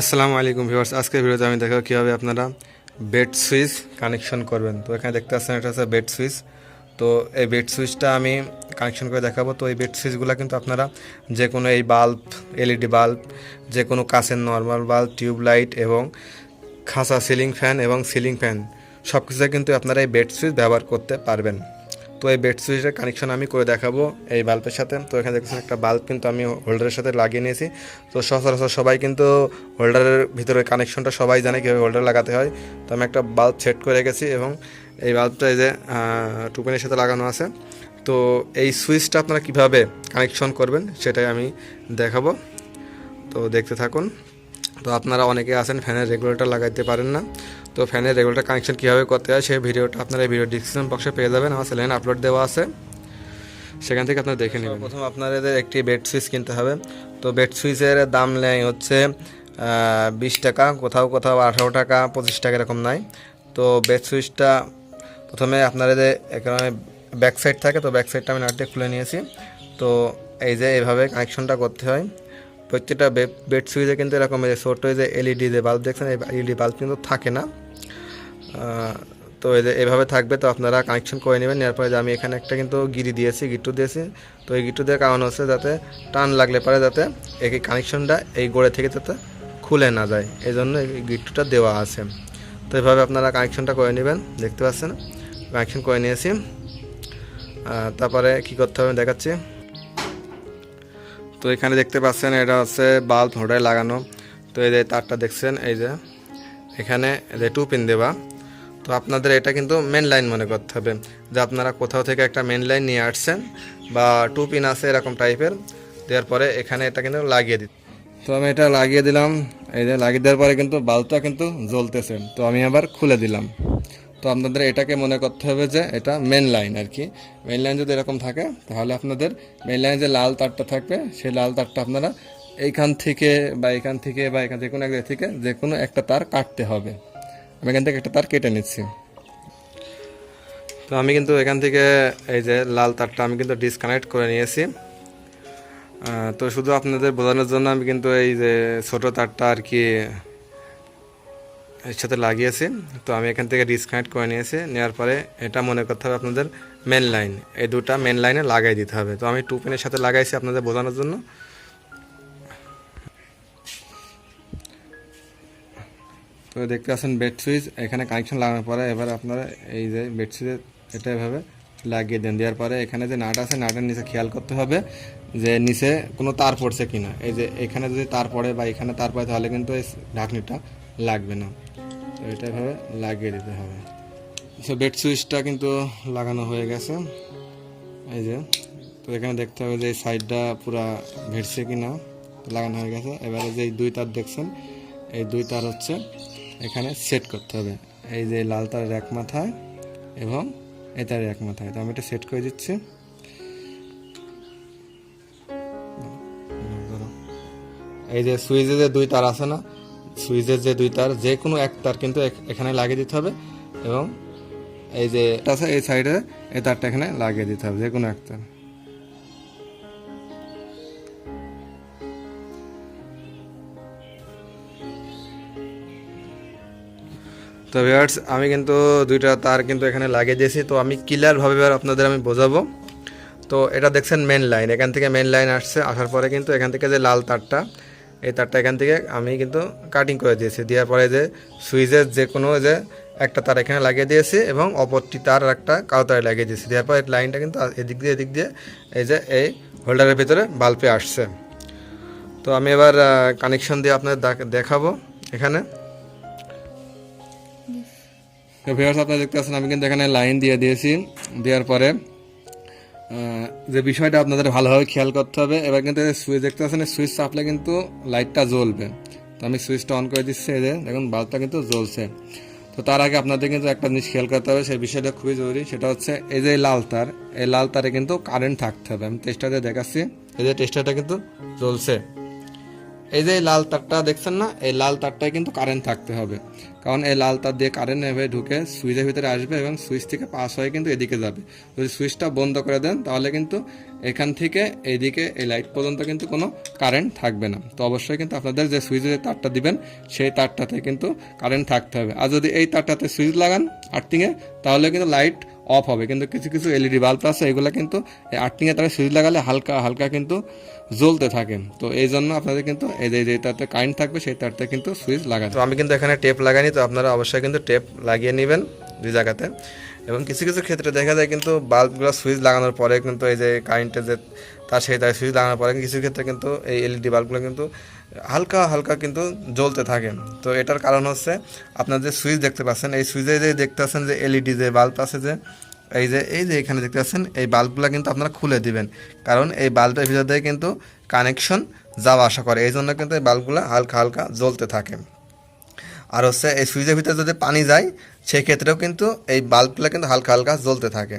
আসসালামু আলাইকুম ভিউয়ার্স, আজকের ভিডিওতে আমি দেখাবো কীভাবে আপনারা বেড সুইচ কানেকশন করবেন। তো এখানে দেখতে পাচ্ছেন, এটা হচ্ছে বেড সুইচ। তো এই বেড সুইচটা আমি কানেকশন করে দেখাবো। তো এই বেড সুইচগুলো কিন্তু আপনারা যে কোনো এই বাল্ব, এলইডি বাল্ব যে কোনো কাছের নর্মাল বাল্ব টিউব লাইট এবং খাঁচা সিলিং ফ্যান এবং সিলিং ফ্যান সব কিছুতে কিন্তু আপনারা এই বেড সুইচ ব্যবহার করতে পারবেন। তো এই বেড সুইচের কানেকশন আমি করে দেখাবো এই বাল্বের সাথে। তো এখানে দেখছেন একটা বাল্ব কিন্তু আমি হোল্ডারের সাথে লাগিয়ে নিয়েছি। তো সচরাচর সবাই কিন্তু হোল্ডারের ভিতরে কানেকশনটা সবাই জানে কীভাবে হোল্ডার লাগাতে হয়। তো আমি একটা বাল্ব সেট করে রেখেছি এবং এই বাল্বটা এই যে টুপিনের সাথে লাগানো আছে। তো এই সুইচটা আপনারা কীভাবে কানেকশন করবেন সেটাই আমি দেখাবো। তো দেখতে থাকুন। তো আপনারা অনেকে আছেন ফ্যানের রেগুলেটর লাগাইতে পারেন না। তো ফ্যানের রেগুলেটর কানেকশন কীভাবে করতে হয় সেই ভিডিওটা আপনারা এই ভিডিও ডিসক্রিপশন বক্সে পেয়ে যাবেন। আমার চ্যানেলে আপলোড দেওয়া আছে। সেখান থেকে আপনারা দেখে নেবেন। প্রথম আপনাদের একটি বেড সুইচ কিনতে হবে। তো বেড সুইচের দাম নেয় হচ্ছে বিশ টাকা। কোথাও কোথাও আঠারো টাকা, পঁচিশ টাকা এরকম নাই তো বেড সুইচটা প্রথমে আপনাদের এখানে ব্যাক সাইড থাকে। তো ব্যাক সাইডটা আমি নাটে খুলে নিয়েছি। তো এই যে এইভাবে কানেকশনটা করতে হয়। প্রত্যেকটা বেড সুইচে কিন্তু এরকম এই যে এলইডি যে বাল্ব দেখছেন, এই এলইডি বাল্ব কিন্তু থাকে না। তো এভাবে থাকবে, তো আপনারা কানেকশন করে নেবেন। নেওয়ার পরে আমি এখানে একটা কিন্তু গিরি দিয়েছি, গিট্টু দিয়েছি। তো এই গিট্টু দেওয়ার কারণ হচ্ছে যাতে টান লাগলে পারে যাতে এই কানেকশনটা এই গোড়ে থেকে যাতে খুলে না যায়। এই জন্য এই গিট্টুটা দেওয়া আছে। তো এভাবে আপনারা কানেকশনটা করে নেবেন, দেখতে পাচ্ছেন? কানেকশন করে নিয়েছি। তারপরে কি করতে হবে দেখাচ্ছি। তো এখানে দেখতে পাচ্ছেন, এটা হচ্ছে বাল্ব হোল্ডারে লাগানো। তো এই যে তারটা দেখছেন, এই যে এখানে যে টু পিন দেওয়া। তো আপনাদের এটা কিন্তু মেন লাইন মনে করতে হবে। যে আপনারা কোথাও থেকে একটা মেন লাইন নিয়ে আসছেন বা টু পিন আছে এরকম টাইপের দেওয়ার পরে এখানে এটা কিন্তু লাগিয়ে দিই তো আমি এটা লাগিয়ে দিলাম। এই যে লাগিয়ে দেওয়ার পরে কিন্তু বাল্বটা কিন্তু জ্বলতেছে। তো আমি আবার খুলে দিলাম। তো আপনাদের এটাকে মনে করতে হবে যে এটা মেন লাইন আর কি। মেন লাইন যদি এরকম থাকে, তাহলে আপনাদের মেন লাইনে যে লাল তারটা থাকবে, সেই লাল তারটা আপনারা এইখান থেকে বা এখান থেকে বা এখান থেকে কোনো এক থেকে যে কোনো একটা তার কাটতে হবে। আমি এখান থেকে একটা তার কেটে নিচ্ছি। তো আমি কিন্তু এখান থেকে এই যে লাল তারটা আমি কিন্তু ডিসকানেক্ট করে নিয়েছি। তো শুধু আপনাদের বোঝানোর জন্য আমি কিন্তু এই যে ছোট তারটা আর কি এর সাথে লাগিয়েছি। তো আমি এখান থেকে ডিসকানেক্ট করে নিয়েছি। নেওয়ার পরে এটা মনে করতে হবে আপনাদের মেন লাইন এই দুটা মেন লাইনে লাগাই দিতে হবে। তো আমি টু পিনের সাথে লাগাইছি আপনাদের বোঝানোর জন্য। তো দেখতে পাচ্ছেন বেড সুইচ এখানে কানেকশন লাগানোর পরে এবার আপনারা এই যে বেড সুইচে এটা এভাবে লাগিয়ে দেন। দেওয়ার পরে এখানে যে নাট আছে, নাটের নিচে খেয়াল করতে হবে যে নিচে কোনো তার পড়ছে কিনা। এই যে এখানে যদি তার পড়ে বা এখানে তার পড়ে, তাহলে কিন্তু এই ঢাকনিটা লাগবে না। তো এটা এভাবে লাগিয়ে দিতে হবে। তো বেড সুইচটা কিন্তু লাগানো হয়ে গেছে। এই যে, তো এখানে দেখতে হবে যে এই সাইডটা পুরা ভিড়ছে কিনা। লাগানো হয়ে গেছে। এবারে যে দুই তার দেখছেন, এই দুই তার হচ্ছে এখানে সেট করতে হবে। এই যে লাল তারের এক মাথায় এবং তারের এক মাথায়। তো আমি এটা সেট করে দিচ্ছি। এই যে সুইচে যে দুই তার আছে না সুইচের যে দুই তার, যে কোনো এক তার কিন্তু এখ- এখানে লাগিয়ে দিতে হবে এবং এই যে আছে এই সাইডে এই তারটা এখানে লাগিয়ে দিতে হবে, যে কোনো এক তার। তো ভিউয়ার্স আমি কিন্তু দুইটা তার কিন্তু এখানে লাগিয়ে দিয়েছি। তো আমি ক্লিয়ারভাবে এবার আপনাদের আমি বোঝাবো। তো এটা দেখছেন মেন লাইন এখান থেকে মেন লাইন আসছে। আসার পরে কিন্তু এখান থেকে যে লাল তারটা, এই তারটা এখান থেকে আমি কিন্তু কাটিং করে দিয়েছি। দেওয়ার পরে যে সুইচের যে কোনো যে একটা তার এখানে লাগিয়ে দিয়েছি এবং অপরটি তার একটা কালো তারে লাগিয়ে দিয়েছি। দেওয়ার পরে লাইনটা কিন্তু এদিক দিয়ে এদিক দিয়ে এই যে এই হোল্ডারের ভিতরে বাল্বে আসছে। তো আমি এবার কানেকশন দিয়ে আপনাদের দেখ- দেখাবো এখানে। তো ভিউয়ার্স আপনারা দেখতে পাচ্ছেন, আমি কিন্তু এখানে লাইন দিয়ে দিয়েছি। দেওয়ার পরে যে বিষয়টা আপনাদের ভালোভাবে খেয়াল করতে হবে, এবার কিন্তু সুইচ দেখতে পাচ্ছেন সুইচ চাপলে কিন্তু লাইটটা জ্বলবে। তো আমি সুইচটা অন করে দিচ্ছি যে, দেখুন বাল্বটা কিন্তু জ্বলছে। তো তার আগে আপনাদের কিন্তু একটা জিনিস খেয়াল করতে হবে, সেই বিষয়টা খুবই জরুরি, সেটা হচ্ছে এই যে লাল তার, এই লাল তারে কিন্তু কারেন্ট থাকতে হবে। আমি টেস্টারে দেখাচ্ছি, এই যে টেস্টারটা কিন্তু জ্বলছে। এই যে লাল তারটা দেখছেন না? এই লাল তারটায় কিন্তু কারেন্ট থাকতে হবে। কারণ এই লাল তার দিয়ে কারেন্ট এভাবে ঢুকে সুইচের ভিতরে আসবে এবং সুইচ থেকে পাস হয়ে কিন্তু এদিকে যাবে। যদি সুইচটা বন্ধ করে দেন, তাহলে কিন্তু এখান থেকে এইদিকে এই লাইট পর্যন্ত কিন্তু কোনো কারেন্ট থাকবে না। তো অবশ্যই কিন্তু আপনাদের যে সুইচে যে তারটা দিবেন, সেই তারটাতে কিন্তু কারেন্ট থাকতে হবে। আর যদি এই তারটাতে সুইচ লাগান আর্থিংয়ে, তাহলে কিন্তু লাইট অফ হবে। কিন্তু কিছু কিছু এলইডি বাল্ব আছে, এগুলো কিন্তু আর্থিংয়ে তারা সুইচ লাগালে হালকা হালকা কিন্তু জ্বলতে থাকে। তো এই জন্য আপনাদের কিন্তু এই যে তারতে কারেন্ট থাকবে, সেই তারতে কিন্তু সুইচ লাগাতে তো আমি কিন্তু এখানে টেপ লাগাইনি, তো আপনারা অবশ্যই কিন্তু টেপ লাগিয়ে নেবেন দুই জায়গাতে। এবং কিছু কিছু ক্ষেত্রে দেখা যায় কিন্তু বাল্বগুলো সুইচ লাগানোর পরে কিন্তু এই যে কারেন্টের যে তার সেই তার সুইচ লাগানোর পরে কিছু ক্ষেত্রে কিন্তু এই এলইডি বাল্বগুলো কিন্তু হালকা হালকা কিন্তু জ্বলতে থাকে। তো এটার কারণ হচ্ছে আপনার যে সুইচ দেখতে পাচ্ছেন, এই সুইচে যে দেখতে পাচ্ছেন যে এলইডি যে বাল্ব আছে যে, এই যে এই যে এখানে দেখতে পাচ্ছেন, এই বাল্বগুলো কিন্তু আপনারা খুলে দিবেন। কারণ এই বাল্বের ভিতর দিয়ে কিন্তু কানেকশন যাওয়া আসা করে। এই জন্য কিন্তু এই বাল্বগুলো হালকা হালকা জ্বলতে থাকে। আর হচ্ছে এই সুইচের ভিতরে যদি পানি যায়, সেক্ষেত্রেও কিন্তু এই বাল্বগুলো কিন্তু হালকা হালকা জ্বলতে থাকে।